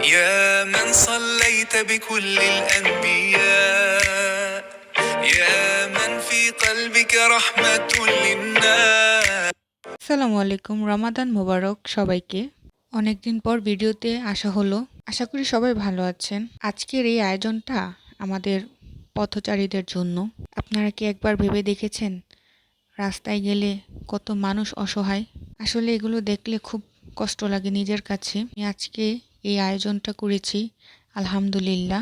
يا من صليت بكل الأنبياء يا من في قلبك رحمة للناس আসসালামু আলাইকুম রমাদান মোবারক সবাইকে অনেকদিন পর ভিডিওতে আসা হলো আশা করি সবাই ভালো আছেন আজকের এই আয়োজনটা আমাদের পথচারীদের জন্য আপনারা কি একবার ভেবে দেখেছেন রাস্তায় গেলে কত মানুষ অসহায় আসলে এগুলো দেখলে খুব কষ্ট লাগে নিজের কাছে আমি আজকে এই আয়োজনটা করেছি, আলহামদুলিল্লাহ।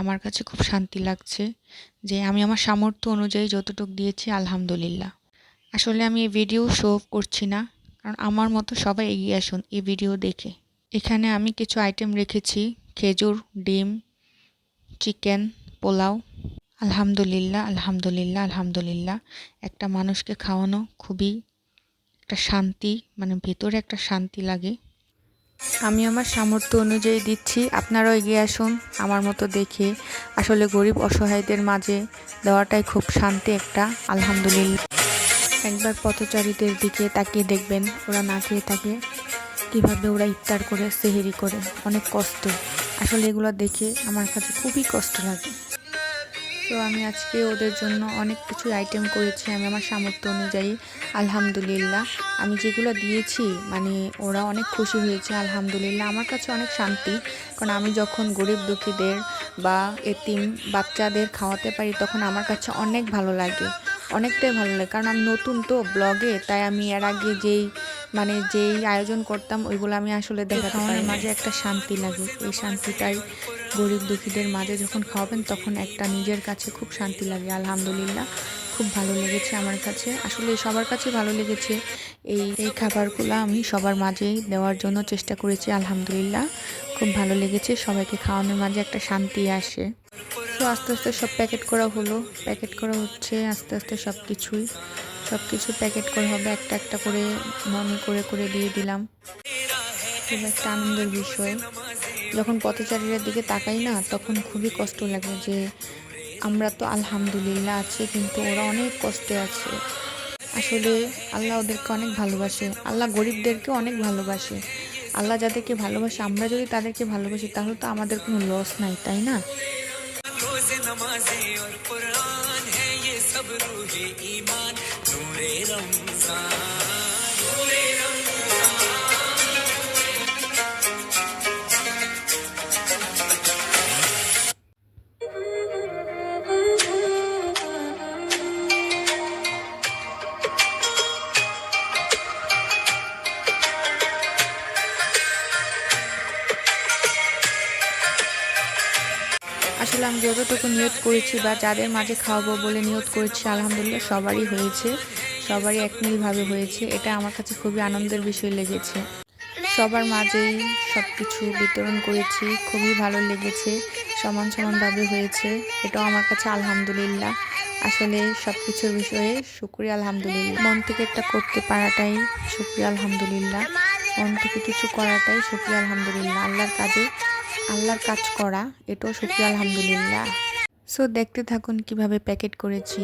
আমার কাছে খুব শান্তি লাগছে যে আমি আমার সামর্থ্য অনুযায়ী যতটুকু দিয়েছি, আলহামদুলিল্লাহ। আসলে আমি এই ভিডিও শো করছি না, কারণ আমার মতো সবাই এগিয়ে আসুন এই ভিডিও দেখে। এখানে আমি কিছু আইটেম রেখেছি, খেজুর, ডিম, চিকেন, পোলাও। আলহামদুলিল্লাহ আলহামদুলিল্লাহ আলহামদুলিল্লাহ। একটা মানুষকে খাওয়ানো খুবই একটা শান্তি মানে ভেতরে একটা শান্তি লাগে। আমি আমার সামর্থ্য অনুযায়ী দিচ্ছি, আপনারাও এগিয়ে আসুন আমার মতো দেখে। আসলে গরিব অসহায়দের মাঝে দেওয়াটাই খুব শান্তি একটা, আলহামদুলিল্লাহ। একবার পথচারীদের দিকে তাকিয়ে দেখবেন, ওরা না খেয়ে থাকে। কীভাবে ওরা ইফতার করে, সেহেরি করে, অনেক কষ্ট। আসলে এগুলো দেখে আমার কাছে খুবই কষ্ট লাগে। তো আমি আজকে ওদের জন্য অনেক কিছু আইটেম করেছি আমি আমার সামর্থ্য অনুযায়ী, আলহামদুলিল্লাহ। আমি যেগুলো দিয়েছি মানে ওরা অনেক খুশি হয়েছে, আলহামদুলিল্লাহ। আমার কাছে অনেক শান্তি, কারণ আমি যখন গরিব দুঃখীদের বা এতিম বাচ্চাদের খাওয়াতে পারি, তখন আমার কাছে অনেক ভালো লাগে। অনেকটাই ভালো লাগে। কারণ আমি নতুন তো ব্লগে, তাই আমি এর আগে যেই মানে যেই আয়োজন করতাম, ওইগুলো আমি আসলে দেখাতে পারি মাঝে একটা শান্তি লাগে। এই শান্তিটাই গরিব দুঃখীদের মাঝে যখন খাওয়াবেন, তখন একটা নিজের কাছে খুব শান্তি লাগে। আলহামদুলিল্লাহ, খুব ভালো লেগেছে আমার কাছে। আসলে সবার কাছে ভালো লেগেছে। এই এই খাবারগুলো আমি সবার মাঝেই দেওয়ার জন্য চেষ্টা করেছি, আলহামদুলিল্লাহ। খুব ভালো লেগেছে। সবাইকে খাওয়ানোর মাঝে একটা শান্তি আসে। আস্তে আস্তে সব প্যাকেট করা হলো। প্যাকেট করা হচ্ছে আস্তে আস্তে সব কিছুই। সব কিছু প্যাকেট করা হবে, একটা একটা করে মনে করে করে দিয়ে দিলাম। খুব একটা আনন্দের বিষয়। যখন পথচারীদের দিকে তাকাই না, তখন খুবই কষ্ট লাগে যে আমরা তো আলহামদুলিল্লাহ আছি, কিন্তু ওরা অনেক কষ্টে আছে। আসলে আল্লাহ ওদেরকে অনেক ভালোবাসে। আল্লাহ গরিবদেরকে অনেক ভালোবাসে। আল্লাহ যাদেরকে ভালোবাসে, আমরা যদি তাদেরকে ভালোবাসি, তাহলে তো আমাদের কোনো লস নাই, তাই না? रोज नमाजे और कुरान है ये सब रूहे ईमान नूरे रमज़ान। আসলে যতটুকু নিয়ত করেছি বা যাদের মাঝে খাওয়াবো বলে নিয়ত করেছি, আলহামদুলিল্লাহ সবারই হয়েছে, সবারই একমিলভাবে হয়েছে। এটা আমার কাছে খুবই আনন্দের বিষয় লেগেছে। সবার মাঝেই সব কিছু বিতরণ করেছি, খুবই ভালো লেগেছে, সমান সমানভাবে হয়েছে, এটাও আমার কাছে আলহামদুলিল্লাহ। আসলে সব কিছুর বিষয়ে শুক্রিয়া, আলহামদুলিল্লাহ। মন থেকে একটা করতে পারাটাই শুক্রিয়া, আলহামদুলিল্লাহ। মন থেকে কিছু করাটাই শুক্রিয়া, আলহামদুলিল্লাহ। আল্লাহর কাজে আল্লাহর কাজ করা এটাও সত্যি আলহামদুলিল্লাহ। সো দেখতে থাকুন কীভাবে প্যাকেট করেছি।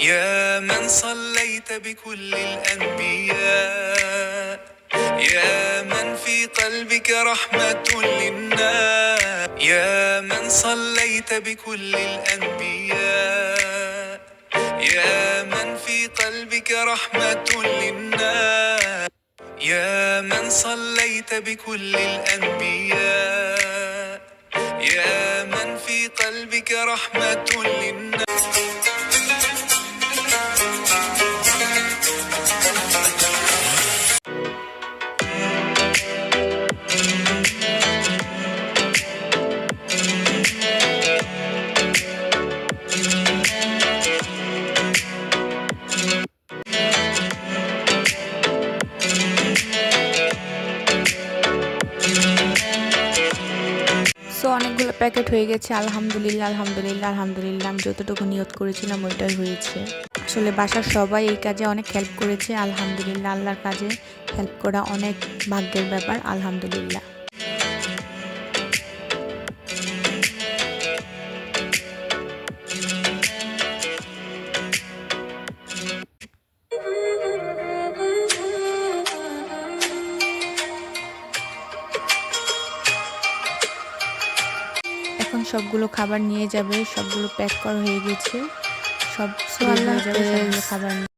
يا من صليت بكل الأنبياء يا من في قلبك رحمة للناس يا من صليت بكل الأنبياء يا من في قلبك رحمة للناس يا من صليت بكل الأنبياء يا من في قلبك رحمة للناس. সো অনেকগুলো প্যাকেট হয়ে গেছে। আলহামদুলিল্লাহ আলহামদুলিল্লাহ আলহামদুলিল্লাহ। আমি যতটুকু নিয়ত করেছিলাম ওইটাই হয়েছে। আসলে বাসার সবাই এই কাজে অনেক হেল্প করেছে। আলহামদুলিল্লাহ, আল্লাহর কাজে হেল্প করা অনেক ভাগ্যের ব্যাপার। আলহামদুলিল্লাহ। এখন সবগুলো খাবার নিয়ে যাবে সবগুলো প্যাক করা হয়ে গেছে। সব খাবার